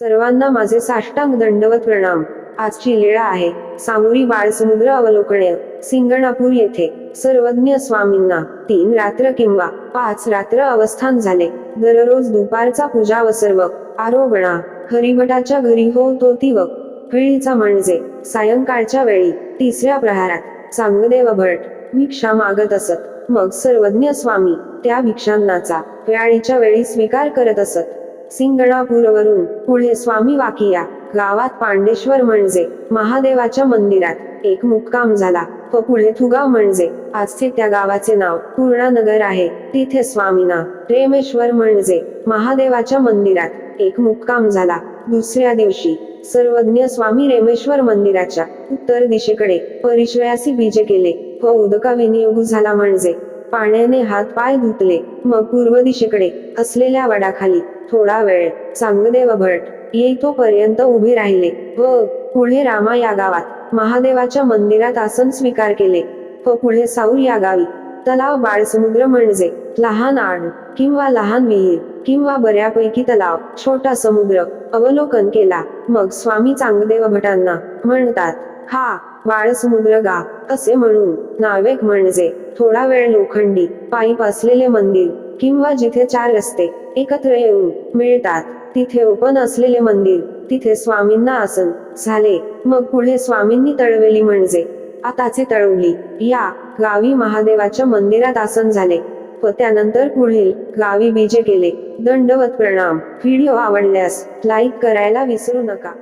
सर्वांना माझे साष्टांग दंडवत प्रणाम. आजची लीळा आहे. सामुरी बाळसमुद्र अवलोकने. सिंगणापूर येथे. सर्वज्ञ स्वामींना. तीन रात्र किंवा पाच रात्र अवस्थान झाले. दररोज दुपारचा पूजा व सर्व आरोगणा. हरिभटाच्या घरी हो तो तिवक वेळीचा म्हणजे सायंकाळच्या वेळी. तिसऱ्या प्रहारात. चांगदेव भट. भिक्षा मागत असत. मग सर्वज्ञ स्वामी त्या भिक्षांनाचा. व्याळीच्या वेळी स्वीकार करत असत. सिंगणापूरवरून पुढे स्वामी वाकिया गावात पांडेश्वर म्हणजे महादेवाच्या मंदिरात एक मुक्काम झाला. व पुढे थुगाव म्हणजे आजचे त्या गावाचे नाव पूर्णानगर आहे. तिथे स्वामीना रेमेश्वर म्हणजे महादेवाच्या मंदिरात एक मुक्काम झाला. दुसऱ्या दिवशी सर्वज्ञ स्वामी रेमेश्वर मंदिराच्या उत्तर दिशेकडे परिश्रयासी बीजे केले. व उदका विनियोग झाला म्हणजे पाण्याने हात पाय धुतले. मग पूर्व दिशेकडे असलेल्या वडाखाली थोडा वेळ चांगदेव भट येईतोपर्यंत उभे राहिले. व पुढे रामा या गावात महादेवाच्या मंदिरात आसन स्वीकार केले. व पुढे साऊर या गावी तलाव बाळसमुद्र म्हणजे लहान आण किंवा लहान विहीर किंवा बऱ्यापैकी तलाव छोटा समुद्र अवलोकन केला. मग स्वामी चांगदेव भटांना म्हणतात हा बाळसमुद्र गा असे म्हणून. नावेक म्हणजे थोडा वेळ लोखंडी पाईप असलेले मंदिर किंवा जिथे चार रस्ते एकत्र येऊन मिळतात. तिथे ओपन असलेले मंदिर तिथे स्वामींना आसन झाले. मग पुढे स्वामींनी तळवेली म्हणजे आताचे तळवली. या गावी महादेवाच्या मंदिरात आसन झाले. व त्यानंतर पुढील गावी बीजे केले. दंडवत प्रणाम. व्हिडिओ आवडल्यास लाईक करायला विसरू नका.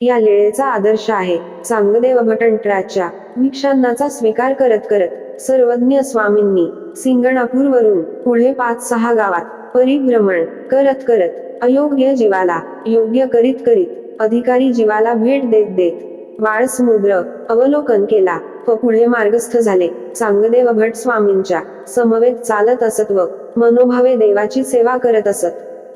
या आदर्श आहे. चांगदेव भटंटराच्या भिक्षांनाचा स्वीकार करत करत सर्वज्ञ स्वामींनी सिंगणापूरवरून पुढे पाच सहा गावात परिभ्रमण करत करत अयोग्य जीवाला योग्य करीत करीत अधिकारी जीवाला भेट देत देत वाळ समुद्र अवलोकन केला व पुढे मार्गस्थ झाले. चांगदेव भट स्वामींच्या समवेत चालत असत व मनोभावे देवाची सेवा करत असत.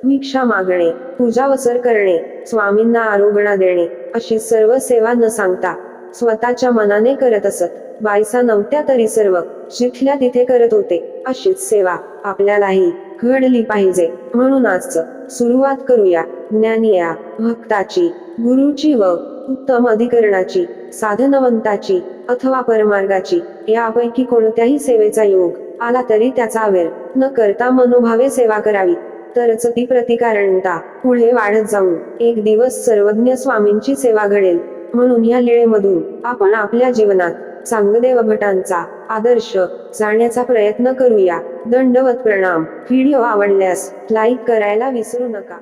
भिक्षा मागणे पूजा वसर करणे स्वामींना आरोगणा देणे अशी सर्व सेवा न सांगता स्वतःच्या मनाने करत असत. बायसा नव्हत्या तरी सर्व जिथल्या तिथे करत होते अशीच सेवा आपल्यालाही घडली पाहिजे. म्हणून आजच सुरुवात करूया. ज्ञानिया भक्ताची गुरुची व उत्तम अधिकरणाची साधनवंताची अथवा परमार्गाची यापैकी कोणत्याही सेवेचा योग आला तरी त्याचा वेळ न करता मनोभावे सेवा करावी. तरच ती प्रतिकारणता पुढे वाढत जाऊन एक दिवस सर्वज्ञ स्वामींची सेवा घडेल. म्हणून या लिळेमधून आपण आपल्या जीवनात चांगदेव भटांचा आदर्श जाण्याचा प्रयत्न करूया. दंडवत प्रणाम. व्हिडिओ आवडल्यास लाईक करायला विसरू नका.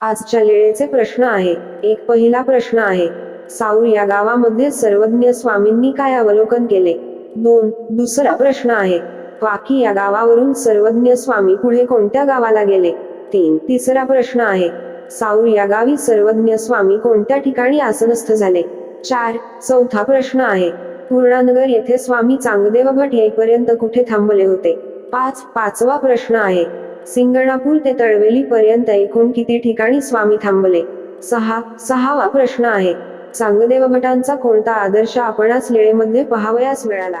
आजच्या लिळेचे प्रश्न आहे. एक पहिला प्रश्न आहे. साऊर या गावामध्ये सर्वज्ञ स्वामींनी काय अवलोकन केले? दोन. दुसरा प्रश्न आहे. वाकी या गावावरून सर्वज्ञ स्वामी पुढे कोणत्या गावाला गेले? तीन. तिसरा प्रश्न आहे. साऊर या गावी सर्वज्ञ स्वामी कोणत्या ठिकाणी आसनस्थ झाले? चार. चौथा प्रश्न आहे. पूर्णानगर येथे स्वामी चांगदेव भट येईपर्यंत कुठे थांबले होते? पाच. पाचवा प्रश्न आहे. सिंगणापूर ते तळवेली पर्यंत एकूण किती ठिकाणी स्वामी थांबले? सहा. सहावा प्रश्न आहे. चांगदेव भटांचा कोणता आदर्श आपणास लेळेमध्ये पहावयास मिळाला?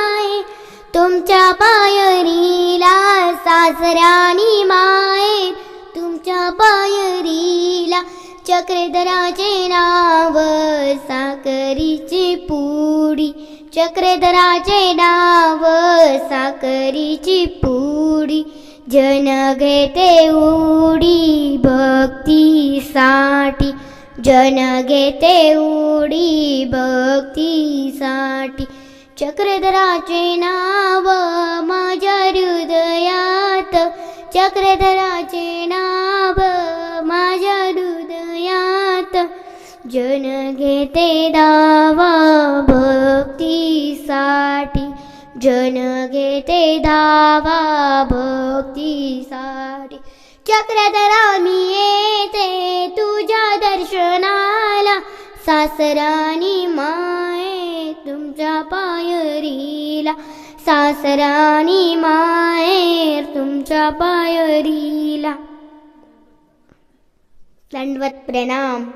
तुमच्या पायरीला सासऱ्यानी माये. तुमच्या पायरीला चक्रधराचे नाव साकरीची पुडी. चक्रधराचे नाव साकरीची पुडी. जन घेते उडी भक्तीसाठी. जन घेते उडी भक्तीसाठी. चक्रधराचे नाव माझ्या हृदयात. चक्रधराचे नाव माझ्या हृदयात. जन घेते दावा भक्तीसाठी. जन घेते दावा भक्तीसाठी. चक्रधरा मी येते तुझ्या दर्शनाला. सासरानी मा तुमच्या पायरीला सासरानी माहेर तुमच्या पायरीला. दंडवत प्रणाम.